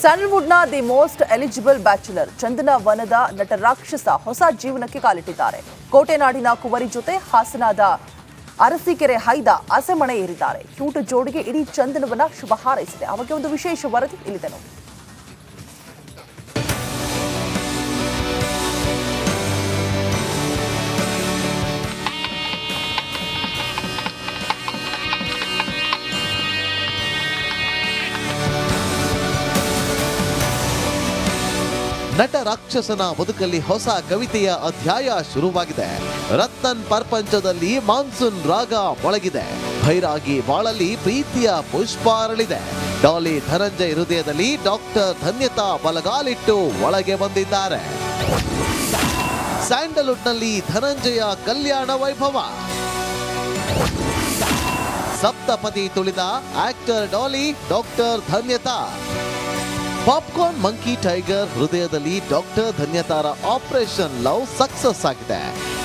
ಸ್ಯಾಂಡಲ್ವುಡ್ನ the most eligible bachelor ಚಂದನ ವನದ ನಟ ರಾಕ್ಷಸ ಹೊಸ ಜೀವನಕ್ಕೆ ಕಾಲಿಟ್ಟಿದ್ದಾರೆ. ಕೋಟೆನಾಡಿನ ಕುವರಿ ಜೊತೆ ಹಾಸನದ ಅರಸೀಕೆರೆ ಹೈದ ಅಸೆಮಣೆ ಏರಿದ್ದಾರೆ. ಕ್ಯೂಟ್ ಜೋಡಿಗೆ ಇಡೀ ಚಂದನವನ ಶುಭ ಹಾರೈಸಿದೆ. ಅವಕ್ಕೆ ಒಂದು ವಿಶೇಷ ವರದಿ ಇಲ್ಲಿದೆ ನೋಡಿ. ನಟ ರಾಕ್ಷಸನ ಬದುಕಲ್ಲಿ ಹೊಸ ಕವಿತೆಯ ಅಧ್ಯಾಯ ಶುರುವಾಗಿದೆ. ರತ್ನನ್ ಪ್ರಪಂಚದಲ್ಲಿ ಮಾನ್ಸೂನ್ ರಾಗ ಮೊಳಗಿದೆ. ಭೈರಾಗಿ ಬಾಳಲ್ಲಿ ಪ್ರೀತಿಯ ಪುಷ್ಪ ಅರಳಿದೆ ಡಾಲಿ ಧನಂಜಯ್ ಹೃದಯದಲ್ಲಿ ಡಾಕ್ಟರ್ ಧನ್ಯತಾ ಬಲಗಾಲಿಟ್ಟು ಒಳಗೆ ಬಂದಿದ್ದಾರೆ. ಸ್ಯಾಂಡಲ್ವುಡ್ನಲ್ಲಿ ಧನಂಜಯ ಕಲ್ಯಾಣ ವೈಭವ. ಸಪ್ತಪದಿ ತುಳಿದ actor Daali doctor Dhanyatha. Popcorn monkey tiger ಹೃದಯದಲ್ಲಿ ಡಾಕ್ಟರ್ ಧನ್ಯತಾರ ಆಪರೇಷನ್ ಲವ್ ಸಕ್ಸಸ್ ಆಗಿದೆ.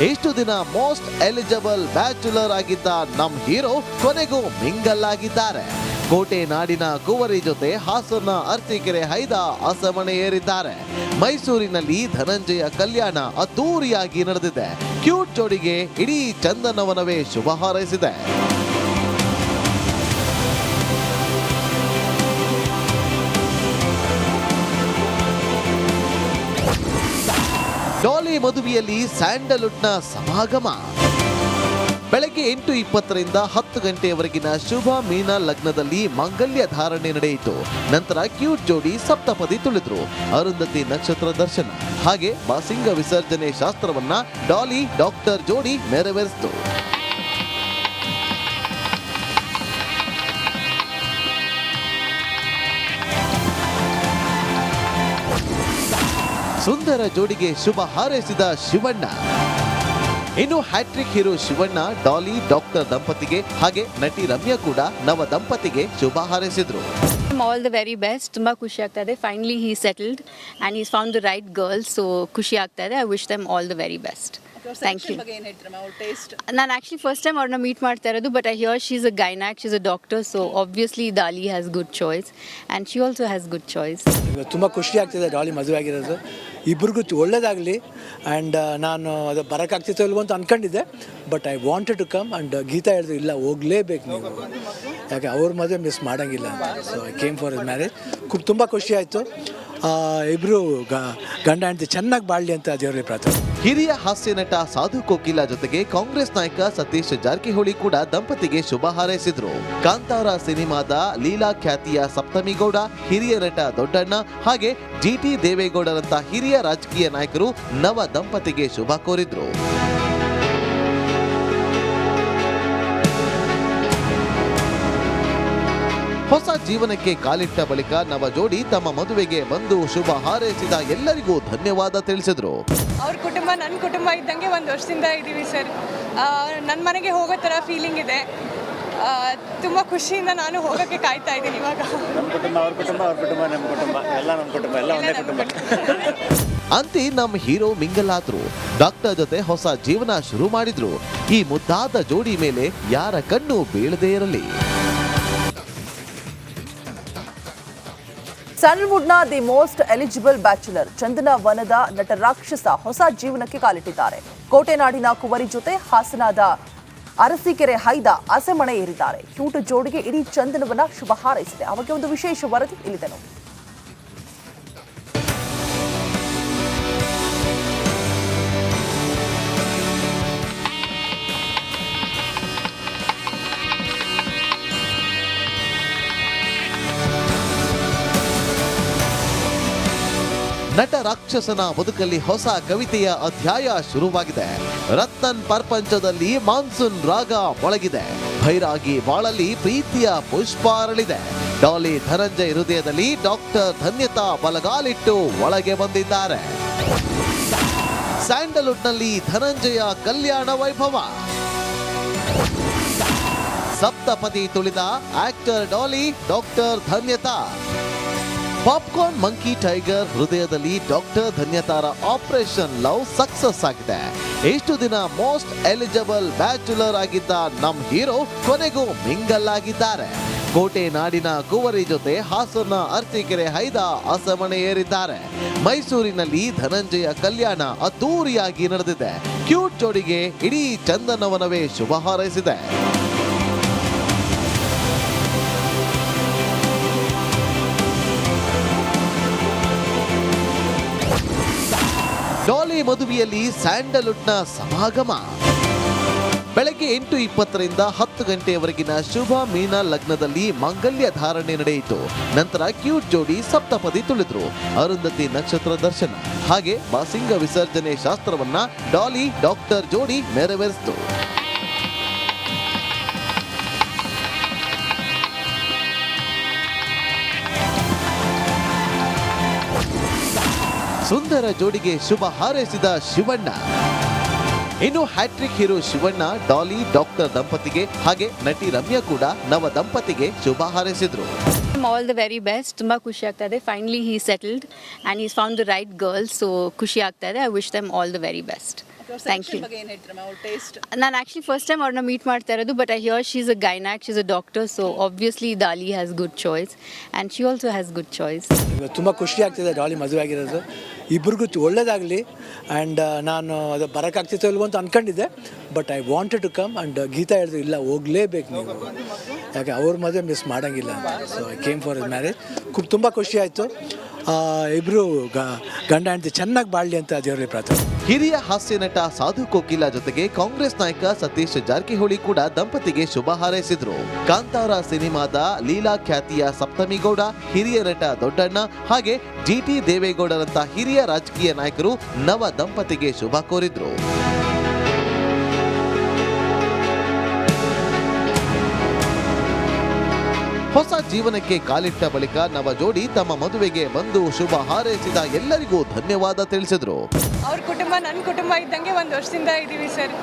ಎಷ್ಟು ದಿನ ಮೋಸ್ಟ್ ಎಲಿಜಿಬಲ್ ಬ್ಯಾಚುಲರ್ ಆಗಿದ್ದ ನಮ್ಮ ಹೀರೋ ಕೊನೆಗೂ ಮಿಂಗಲ್ ಆಗಿದ್ದಾರೆ. ಕೋಟೆ ನಾಡಿನ ಕುವರಿ ಜೊತೆ ಹಾಸನ ಅರ್ತಿಕೆರೆ ಹೈದ ಅಸಮಣೆ ಏರಿದ್ದಾರೆ. ಮೈಸೂರಿನಲ್ಲಿ ಧನಂಜಯ ಕಲ್ಯಾಣ ಅದ್ದೂರಿಯಾಗಿ ನಡೆದಿದೆ. ಕ್ಯೂಟ್ ಜೋಡಿಗೆ ಇಡೀ ಚಂದನವನವೇ ಶುಭ ಹಾರೈಸಿದೆ. ಡಾಲಿ ಮದುವೆಯಲ್ಲಿ ಸ್ಯಾಂಡಲ್ವುಡ್ನ ಸಮಾಗಮ. ಬೆಳಗ್ಗೆ ಎಂಟು ಇಪ್ಪತ್ತರಿಂದ ಹತ್ತು ಗಂಟೆಯವರೆಗಿನ ಶುಭ ಮೀನಾ ಲಗ್ನದಲ್ಲಿ ಮಾಂಗಲ್ಯ ಧಾರಣೆ ನಡೆಯಿತು. ನಂತರ ಕ್ಯೂಟ್ ಜೋಡಿ ಸಪ್ತಪದಿ ತುಳಿದ್ರು. ಅರುಂಧತಿ ನಕ್ಷತ್ರ ದರ್ಶನ. ಹಾಗೆ ಬಾಸಿಂಗ ವಿಸರ್ಜನೆ ಶಾಸ್ತ್ರವನ್ನ ಡಾಲಿ ಡಾಕ್ಟರ್ ಜೋಡಿ ನೆರವೇರಿಸಿತು. ಸುಂದರ ಜೋಡಿಗೆ ಶುಭ ಹಾರೈಸಿದ ಶಿವಣ್ಣ. ಇನ್ನು hat-trick hero Shivanna, Daali, doctor ದಂಪತಿಗೆ ಹಾಗೆ ನಟಿ ರಮ್ಯಾ ಕೂಡ ನವ ದಂಪತಿಗೆ ಶುಭ ಹಾರೈಸಿದ್ರು. ಆಲ್ ದ ವೆರಿ ಬೆಸ್ಟ್ ತುಂಬ ಖುಷಿ ಆಗ್ತಾ ಇದೆ. Finally he settled and is found the right girls so ಖುಷಿ ಆಗ್ತಾ ಇದೆ. I wish them all the very best thank you ನಾನು ಆ್ಯಕ್ಚುಲಿ ಫಸ್ಟ್ ಟೈಮ್ ಅವ್ರನ್ನ ಮೀಟ್ ಮಾಡ್ತಾ ಇರೋದು but I hear she's a gynaec she's a doctor so obviously Daali has good choice and she also has good choice ತುಂಬ ಖುಷಿ ಆಗ್ತಿದೆ ಡಾಲಿ ಮದುವೆ ಆಗಿರೋದು. ಇಬ್ರಿಗೂ ಒಳ್ಳೇದಾಗಲಿ ಆ್ಯಂಡ್ ನಾನು ಅದು ಬರೋಕ್ಕಾಗ್ತಿತ್ತೋ ಇಲ್ವೋ ಅಂತ ಅಂದ್ಕೊಂಡಿದ್ದೆ but I wanted to come and Geetha ಹೇಳಿದ್ರು ಇಲ್ಲ ಹೋಗಲೇಬೇಕು ನೀವು. ಯಾಕೆ ಅವ್ರ ಮದುವೆ ಮಿಸ್ ಮಾಡೋಂಗಿಲ್ಲ ಅಂತ. So I came for his marriage ಖುಬ್ ತುಂಬ ಖುಷಿ ಆಯಿತು. ಇಬ್ಬರು ಗಂಡ ಹೆಂಡತಿ ಚೆನ್ನಾಗಿ ಬಾಳ್ಲಿ ಅಂತ ದೇವರಲ್ಲಿ ಪ್ರಾರ್ಥನೆ. ಹಿರಿಯ ಹಾಸ್ಯ ನಟ ಸಾಧು ಕೋಕಿಲ ಜೊತೆಗೆ ಕಾಂಗ್ರೆಸ್ ನಾಯಕ ಸತೀಶ್ ಜಾರಕಿಹೊಳಿ ಕೂಡ ದಂಪತಿಗೆ ಶುಭ ಹಾರೈಸಿದ್ರು. ಕಾಂತಾರ ಸಿನಿಮಾದ ಲೀಲಾ ಖ್ಯಾತಿಯ ಸಪ್ತಮಿಗೌಡ ಹಿರಿಯ ನಟ ದೊಡ್ಡಣ್ಣ ಹಾಗೆ ಜಿಟಿ ದೇವೇಗೌಡರಂತ ಹಿರಿಯ ರಾಜಕೀಯ ನಾಯಕರು ನವ ದಂಪತಿಗೆ ಶುಭ ಕೋರಿದ್ರು. ಹೊಸ ಜೀವನಕ್ಕೆ ಕಾಲಿಟ್ಟ ಬಳಿಕ ನವ ಜೋಡಿ ತಮ್ಮ ಮದುವೆಗೆ ಬಂದು ಶುಭ ಹಾರೈಸಿದ ಎಲ್ಲರಿಗೂ ಧನ್ಯವಾದ ತಿಳಿಸಿದ್ರು. ಅವ್ರ ಕುಟುಂಬ ನನ್ನ ಕುಟುಂಬ ಇದ್ದಂಗೆ ಒಂದು ವರ್ಷದಿಂದ ಇದ್ದೀವಿ ಸರ್. ನನ್ನ ಮನೆಗೆ ಹೋಗೋ ಥರ ಫೀಲಿಂಗ್ ಇದೆ. ತುಂಬ ಖುಷಿಯಿಂದ ನಾನು ಹೋಗೋಕ್ಕೆ ಕಾಯ್ತಾ ಇದ್ದೀನಿ ಇವಾಗ. ನಮ್ಮ ಕುಟುಂಬ ಅವ್ರ ಕುಟುಂಬ ಅವ್ರ ಕುಟುಂಬ ನಮ್ಮ ಕುಟುಂಬ. ಎಲ್ಲ ನಮ್ಮ ಕುಟುಂಬ ಎಲ್ಲ ಒಂದೇ ಕುಟುಂಬ. ಅಂತಿ ನಮ್ಮ ಹೀರೋ ಮಿಂಗಲ್ ಆದ್ರು ಡಾಕ್ಟರ್ ಜೊತೆ ಹೊಸ ಜೀವನ ಶುರು ಮಾಡಿದ್ರು. ಈ ಮುದ್ದಾದ ಜೋಡಿ ಮೇಲೆ ಯಾರ ಕಣ್ಣು ಬೀಳದೇ ಇರಲಿ. ಸ್ಯಾಂಡಲ್ವುಡ್ನ ದಿ ಮೋಸ್ಟ್ ಎಲಿಜಿಬಲ್ ಬ್ಯಾಚುಲರ್ ಚಂದನ ವನದ ನಟ ರಾಕ್ಷಸ ಹೊಸ ಜೀವನಕ್ಕೆ ಕಾಲಿಟ್ಟಿದ್ದಾರೆ. ಕೋಟೆನಾಡಿನ ಕುವರಿ ಜೊತೆ ಹಾಸನದ ಅರಸೀಕೆರೆ ಹೈದ ಅಸೆಮಣೆ ಏರಿದ್ದಾರೆ. ಕ್ಯೂಟ್ ಜೋಡಿಗೆ ಇಡೀ ಚಂದನವನ ಶುಭ ಹಾರೈಸಿದೆ. ಅವಾಗ ಒಂದು ವಿಶೇಷ ವರದಿ ಇಲ್ಲಿದೆ ನೋಡಿ. ನಟ ರಾಕ್ಷಸನ ಬದುಕಲ್ಲಿ ಹೊಸ ಕವಿತೆಯ ಅಧ್ಯಾಯ ಶುರುವಾಗಿದೆ. ರತ್ತನ್ ಪ್ರಪಂಚದಲ್ಲಿ ಮಾನ್ಸೂನ್ ರಾಗ ಮೊಳಗಿದೆ. ಭೈರಾಗಿ ಬಾಳಲ್ಲಿ ಪ್ರೀತಿಯ ಪುಷ್ಪ ಅರಳಿದೆ ಡಾಲಿ ಧನಂಜಯ್ ಹೃದಯದಲ್ಲಿ ಡಾಕ್ಟರ್ ಧನ್ಯತಾ ಬಲಗಾಲಿಟ್ಟು ಒಳಗೆ ಬಂದಿದ್ದಾರೆ. ಸ್ಯಾಂಡಲ್ವುಡ್ನಲ್ಲಿ ಧನಂಜಯ ಕಲ್ಯಾಣ ವೈಭವ. ಸಪ್ತಪದಿ ತುಳಿದ actor Daali, doctor Dhanyatha. Popcorn, monkey, tiger ಹೃದಯದಲ್ಲಿ ಡಾಕ್ಟರ್ ಧನ್ಯತಾರ ಆಪರೇಷನ್ ಲವ್ ಸಕ್ಸಸ್ ಆಗಿದೆ. ಎಷ್ಟು ದಿನ ಮೋಸ್ಟ್ ಎಲಿಜಿಬಲ್ ಬ್ಯಾಚುಲರ್ ಆಗಿದ್ದ ನಮ್ ಹೀರೋ ಕೊನೆಗೂ ಮಿಂಗಲ್ ಆಗಿದ್ದಾರೆ ಕೋಟೆ ನಾಡಿನ ಕುವರಿ ಜೊತೆ ಹಾಸನ ಅರ್ಸಿಕೆರೆ ಹೈದ ಅಸಮಣೆ ಏರಿದ್ದಾರೆ ಮೈಸೂರಿನಲ್ಲಿ ಧನಂಜಯ ಕಲ್ಯಾಣ ಅದ್ದೂರಿಯಾಗಿ ನಡೆದಿದೆ. ಕ್ಯೂಟ್ ಜೋಡಿಗೆ ಇಡೀ ಚಂದನವನವೇ ಶುಭ ಹಾರೈಸಿದೆ. ಮದುವೆಯಲ್ಲಿ ಸ್ಯಾಂಡಲ್ವುಡ್ನ ಸಮಾಗಮ. ಬೆಳಗ್ಗೆ ಎಂಟು ಇಪ್ಪತ್ತರಿಂದ ಹತ್ತು ಗಂಟೆಯವರೆಗಿನ ಶುಭ ಮೀನಾ ಲಗ್ನದಲ್ಲಿ ಮಾಂಗಲ್ಯ ಧಾರಣೆ ನಡೆಯಿತು. ನಂತರ ಕ್ಯೂಟ್ ಜೋಡಿ ಸಪ್ತಪದಿ ತುಳಿದ್ರು. ಅರುಂಧತಿ ನಕ್ಷತ್ರ ದರ್ಶನ. ಹಾಗೆ ಬಾಸಿಂಗ ವಿಸರ್ಜನೆ ಶಾಸ್ತ್ರವನ್ನ ಡಾಲಿ, ಡಾಕ್ಟರ್ ಜೋಡಿ ನೆರವೇರಿಸಿತು. ಸುಂದರ ಜೋಡಿಗೆ ಶುಭ ಹಾರೈಸಿದ ಶಿವಣ್ಣ. ಇನ್ನು hat-trick hero Shivanna, Daali, doctor ದಂಪತಿಗೆ ಹಾಗೆ ನಟಿ ರಮ್ಯಾ ಕೂಡ ನವ ದಂಪತಿಗೆ ಶುಭ ಹಾರೈಸಿದ್ರು. ಆಲ್ ದ ವೆರಿ ಬೆಸ್ಟ್ ತುಂಬ ಖುಷಿ ಆಗ್ತಾ ಇದೆ. Finally he settled and is found the right girls so ಖುಷಿ ಆಗ್ತಾ ಇದೆ. I wish them all the very best thank you ನಾನು ಆ್ಯಕ್ಚುಲಿ ಫಸ್ಟ್ ಟೈಮ್ ಅವ್ರನ್ನ ಮೀಟ್ ಮಾಡ್ತಾ ಇರೋದು but I hear she's a gynaec she's a doctor so obviously Daali has good choice and she also has good choice ತುಂಬ ಖುಷಿ ಆಗ್ತಿದೆ ಡಾಲಿ ಮದುವೆ ಆಗಿರೋದು. ಇಬ್ರಿಗೂ ಒಳ್ಳೇದಾಗಲಿ ಆ್ಯಂಡ್ ನಾನು ಅದು ಬರೋಕ್ಕಾಗ್ತಿತ್ತು ಇಲ್ವೋ ಅಂತ ಅಂದ್ಕೊಂಡಿದ್ದೆ but I wanted to come and Geetha ಹೇಳಿದ್ರು ಇಲ್ಲ ಹೋಗಲೇಬೇಕು ನೀವು. ಯಾಕೆ ಅವ್ರ ಮದುವೆ ಮಿಸ್ ಮಾಡೋಂಗಿಲ್ಲ so I came for marriage ತುಂಬ ಖುಷಿ ಆಯಿತು. ಇಬ್ಬರು ಗಂಡ ಹೆಂಡತಿ ಚೆನ್ನಾಗಿ ಬಾಳಲಿ ಅಂತ ದೇವರಲ್ಲಿ ಪ್ರಾರ್ಥನೆ. ಹಿರಿಯ ಹಾಸ್ಯ ನಟ ಸಾಧು ಕೋಕಿಲ ಜೊತೆಗೆ ಕಾಂಗ್ರೆಸ್ ನಾಯಕ ಸತೀಶ್ ಜಾರಕಿಹೊಳಿ ಕೂಡ ದಂಪತಿಗೆ ಶುಭ ಹಾರೈಸಿದ್ರು. ಕಾಂತಾರ ಸಿನಿಮಾದ ಲೀಲಾ ಖ್ಯಾತಿಯ ಸಪ್ತಮಿಗೌಡ ಹಿರಿಯ ನಟ ದೊಡ್ಡಣ್ಣ ಹಾಗೆ ಜಿಟಿ ದೇವೇಗೌಡರಂತ ಹಿರಿಯ ರಾಜಕೀಯ ನಾಯಕರು ನವ ದಂಪತಿಗೆ ಶುಭ ಕೋರಿದ್ರು. ಹೊಸ ಜೀವನಕ್ಕೆ ಕಾಲಿಟ್ಟ ಬಳಿಕ ನವ ಜೋಡಿ ತಮ್ಮ ಮದುವೆಗೆ ಬಂದು ಶುಭ ಹಾರೈಸಿದ ಎಲ್ಲರಿಗೂ ಧನ್ಯವಾದ ತಿಳಿಸಿದ್ರು. ಅವ್ರ ಕುಟುಂಬ ನನ್ನ ಕುಟುಂಬ ಇದ್ದಂಗೆ ಒಂದು ವರ್ಷದಿಂದ ಇದ್ದೀವಿ ಸರ್.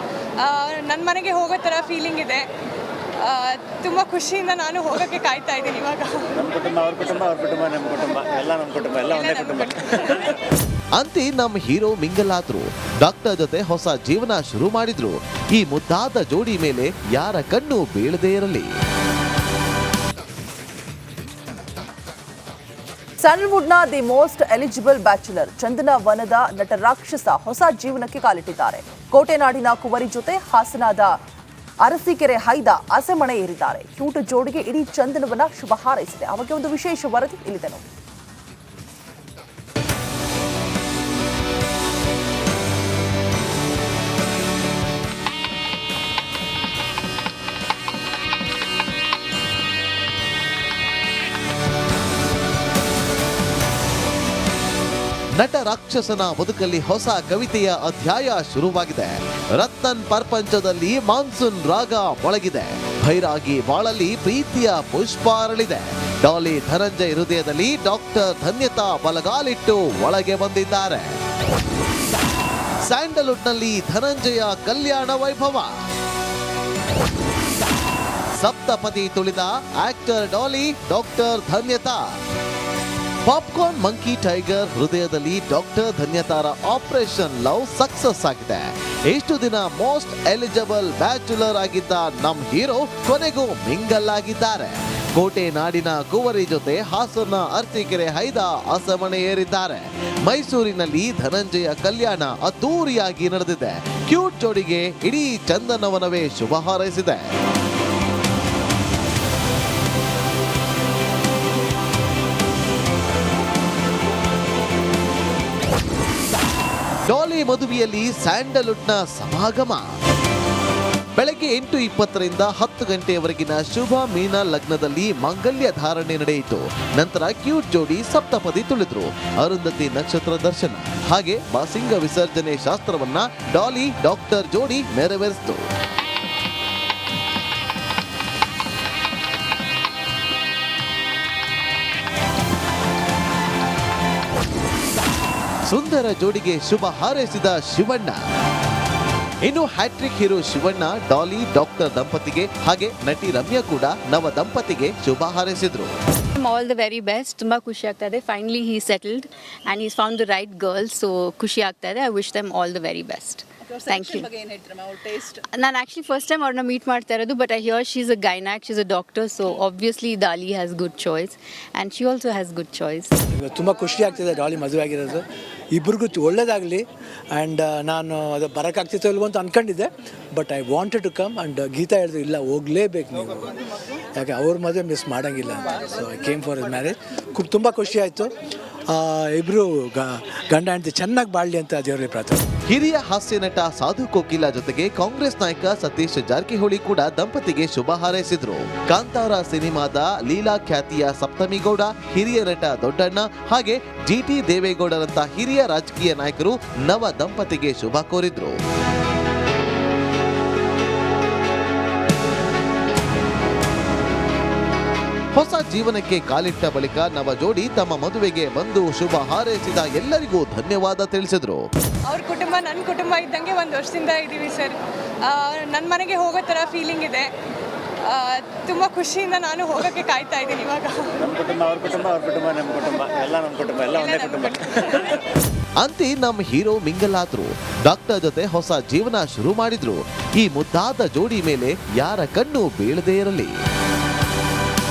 ನನ್ನ ಮನೆಗೆ ಹೋಗೋ ಥರ ಫೀಲಿಂಗ್ ಇದೆ. ತುಂಬ ಖುಷಿಯಿಂದ ನಾನು ಹೋಗೋಕ್ಕೆ ಕಾಯ್ತಾ ಇದ್ದೀನಿ ಇವಾಗ. ನಮ್ಮ ಕುಟುಂಬ ಅವ್ರ ಕುಟುಂಬ ಅವ್ರ ಕುಟುಂಬ ನಮ್ಮ ಕುಟುಂಬ. ಎಲ್ಲ ನಮ್ಮ ಕುಟುಂಬ ಎಲ್ಲ ಒಂದೇ ಕುಟುಂಬ. ಅಂತೆ ನಮ್ಮ ಹೀರೋ ಮಿಂಗಲ್ ಆದ್ರು. ಡಾಕ್ಟರ್ ಜೊತೆ ಹೊಸ ಜೀವನ ಶುರು ಮಾಡಿದ್ರು. ಈ ಮುದ್ದಾದ ಜೋಡಿ ಮೇಲೆ ಯಾರ ಕಣ್ಣು ಬೀಳದೇ ಇರಲಿ. ಸ್ಯಾಂಡಲ್ವುಡ್ನ ದಿ ಮೋಸ್ಟ್ ಎಲಿಜಿಬಲ್ ಬ್ಯಾಚುಲರ್ ಚಂದನ ವನದ ನಟ ರಾಕ್ಷಸ ಹೊಸ ಜೀವನಕ್ಕೆ ಕಾಲಿಟ್ಟಿದ್ದಾರೆ. ಕೋಟೆನಾಡಿನ ಕುವರಿ ಜೊತೆ ಹಾಸನದ ಅರಸೀಕೆರೆ ಹೈದ ಅಸೆಮಣೆ ಏರಿದ್ದಾರೆ. ಕ್ಯೂಟ್ ಜೋಡಿಗೆ ಇಡೀ ಚಂದನವನ ಶುಭ ಹಾರೈಸಿದೆ. ಅವಕ್ಕೆ ಒಂದು ವಿಶೇಷ ವರದಿ ಇಲ್ಲಿದೆ ನೋಡಿ. ನಟ ರಾಕ್ಷಸನ ಬದುಕಲ್ಲಿ ಹೊಸ ಕವಿತೆಯ ಅಧ್ಯಾಯ ಶುರುವಾಗಿದೆ. ರತ್ನನ್ ಪ್ರಪಂಚದಲ್ಲಿ ಮಾನ್ಸೂನ್ ರಾಗ ಮೊಳಗಿದೆ. ಭೈರಾಗಿ ಬಾಳಲ್ಲಿ ಪ್ರೀತಿಯ ಪುಷ್ಪ ಅರಳಿದೆ ಡಾಲಿ ಧನಂಜಯ್ ಹೃದಯದಲ್ಲಿ ಡಾಕ್ಟರ್ ಧನ್ಯತಾ ಬಲಗಾಲಿಟ್ಟು ಒಳಗೆ ಬಂದಿದ್ದಾರೆ. ಸ್ಯಾಂಡಲ್ವುಡ್ನಲ್ಲಿ ಧನಂಜಯ ಕಲ್ಯಾಣ ವೈಭವ. ಸಪ್ತಪದಿ ತುಳಿದ actor Daali doctor Dhanyatha. Popcorn, monkey tiger ಹೃದಯದಲ್ಲಿ ಡಾಕ್ಟರ್ ಧನ್ಯತಾರ ಆಪರೇಷನ್ ಲವ್ ಸಕ್ಸಸ್ ಆಗಿದೆ. ಇಷ್ಟು ದಿನ ಮೋಸ್ಟ್ ಎಲಿಜಿಬಲ್ ಬ್ಯಾಚುಲರ್ ಆಗಿದ್ದ ನಮ್ ಹೀರೋ ಕೊನೆಗೂ ಮಿಂಗಲ್ ಆಗಿದ್ದಾರೆ ಕೋಟೆ ನಾಡಿನ ಕುವರಿ ಜೊತೆ ಹಾಸನ ಅರ್ಚಿಕೆರೆ ಹೈದ ಅಸಮಣೆ ಏರಿದ್ದಾರೆ ಮೈಸೂರಿನಲ್ಲಿ ಧನಂಜಯ ಕಲ್ಯಾಣ ಅದ್ದೂರಿಯಾಗಿ ನಡೆದಿದೆ. ಕ್ಯೂಟ್ ಜೋಡಿಗೆ ಇಡೀ ಚಂದನವನವೇ ಶುಭ ಹಾರೈಸಿದೆ. ಡಾಲಿ ಮದುವೆಯಲ್ಲಿ ಸ್ಯಾಂಡಲ್ವುಡ್ನ ಸಮಾಗಮ. ಬೆಳಗ್ಗೆ ಎಂಟು ಇಪ್ಪತ್ತರಿಂದ ಹತ್ತು ಗಂಟೆಯವರೆಗಿನ ಶುಭ ಮೀನ ಲಗ್ನದಲ್ಲಿ ಮಾಂಗಲ್ಯ ಧಾರಣೆ ನಡೆಯಿತು. ನಂತರ ಕ್ಯೂಟ್ ಜೋಡಿ ಸಪ್ತಪದಿ ತುಳಿದ್ರು. ಅರುಂಧತಿ ನಕ್ಷತ್ರ ದರ್ಶನ. ಹಾಗೆ ಬಾಸಿಂಗ ವಿಸರ್ಜನೆ ಶಾಸ್ತ್ರವನ್ನ ಡಾಲಿ ಡಾಕ್ಟರ್ ಜೋಡಿ ನೆರವೇರಿಸಿತು. ಸುಂದರ ಜೋಡಿಗೆ ಶುಭ ಹಾರೈಸಿದ ಶಿವಣ್ಣ. ಇನ್ನು hat-trick hero Shivanna, Daali, doctor ದಂಪತಿಗೆ ಹಾಗೆ ನಟಿ ರಮ್ಯಾ ಕೂಡ ನವ ದಂಪತಿಗೆ ಶುಭ ಹಾರೈಸಿದ್ರು. ಆಲ್ ದ ವೆರಿ ಬೆಸ್ಟ್ ತುಂಬ ಖುಷಿ ಆಗ್ತಾ ಇದೆ. Finally he settled and is found the right girls so ಖುಷಿ ಆಗ್ತಾ ಇದೆ. I wish them all the very best thank you ನಾನು ಆ್ಯಕ್ಚುಲಿ ಫಸ್ಟ್ ಟೈಮ್ ಅವ್ರನ್ನ ಮೀಟ್ ಮಾಡ್ತಾ ಇರೋದು but I hear she's a gynaec she's a doctor so obviously Daali has good choice and she also has good choice ತುಂಬ ಖುಷಿ ಆಗ್ತಿದೆ ಡಾಲಿ ಮದುವೆ ಆಗಿರೋದು. ಇಬ್ರಿಗೂ ಒಳ್ಳೇದಾಗಲಿ ಆ್ಯಂಡ್ ನಾನು ಅದು ಬರೋಕ್ಕಾಗ್ತಿತ್ತು ಇಲ್ವೋ ಅಂತ ಅನ್ಕೊಂಡಿದ್ದೆ but I wanted to come and Geetha ಹೇಳಿದ್ರು ಇಲ್ಲ ಹೋಗಲೇಬೇಕು ನೀವು. ಯಾಕೆ ಅವ್ರ ಮದುವೆ ಮಿಸ್ ಮಾಡೋಂಗಿಲ್ಲ ಅಂತ. So I came for his marriage ತುಂಬ ಖುಷಿ ಆಯಿತು. ಇಬ್ಬರು ಗಂಡ ಹೆಂಡತಿ ಚೆನ್ನಾಗಿ ಬಾಳ್ಲಿ ಅಂತ ದೇವರಲ್ಲಿ ಪ್ರಾರ್ಥನೆ. ಹಿರಿಯ ಹಾಸ್ಯ ನಟ ಸಾಧು ಕೋಕಿಲ ಜೊತೆಗೆ ಕಾಂಗ್ರೆಸ್ ನಾಯಕ ಸತೀಶ್ ಜಾರಕಿಹೊಳಿ ಕೂಡ ದಂಪತಿಗೆ ಶುಭ ಹಾರೈಸಿದ್ರು. ಕಾಂತಾರ ಸಿನಿಮಾದ ಲೀಲಾ ಖ್ಯಾತಿಯ ಸಪ್ತಮಿಗೌಡ ಹಿರಿಯ ನಟ ದೊಡ್ಡಣ್ಣ ಹಾಗೆ ಜಿಟಿ ದೇವೇಗೌಡರಂತ ಹಿರಿಯ ರಾಜಕೀಯ ನಾಯಕರು ನವ ದಂಪತಿಗೆ ಶುಭ ಕೋರಿದ್ರು. ಹೊಸ ಜೀವನಕ್ಕೆ ಕಾಲಿಟ್ಟ ಬಳಿಕ ನವ ಜೋಡಿ ತಮ್ಮ ಮದುವೆಗೆ ಬಂದು ಶುಭ ಹಾರೈಸಿದ ಎಲ್ಲರಿಗೂ ಧನ್ಯವಾದ ತಿಳಿಸಿದ್ರು. ಅವ್ರ ಕುಟುಂಬ ನನ್ನ ಕುಟುಂಬ ಇದ್ದಂಗೆ ಒಂದು ವರ್ಷದಿಂದ ಇದ್ದೀವಿ ಸರ್. ನನ್ನ ಮನೆಗೆ ಹೋಗೋ ಥರ ಫೀಲಿಂಗ್ ಇದೆ. ತುಂಬ ಖುಷಿಯಿಂದ ನಾನು ಹೋಗೋಕ್ಕೆ ಕಾಯ್ತಾ ಇದ್ದೀನಿ ಇವಾಗ. ನಮ್ಮ ಕುಟುಂಬ ಅವ್ರ ಕುಟುಂಬ ಅವ್ರ ಕುಟುಂಬ ನಮ್ಮ ಕುಟುಂಬ. ಎಲ್ಲ ನಮ್ಮ ಕುಟುಂಬ ಎಲ್ಲ ಒಂದೇ ಕುಟುಂಬ. ಅಂತಿ ನಮ್ಮ ಹೀರೋ ಮಿಂಗಲ್ ಆದ್ರು ಡಾಕ್ಟರ್ ಜೊತೆ ಹೊಸ ಜೀವನ ಶುರು ಮಾಡಿದ್ರು. ಈ ಮುದ್ದಾದ ಜೋಡಿ ಮೇಲೆ ಯಾರ ಕಣ್ಣು ಬೀಳದೇ ಇರಲಿ.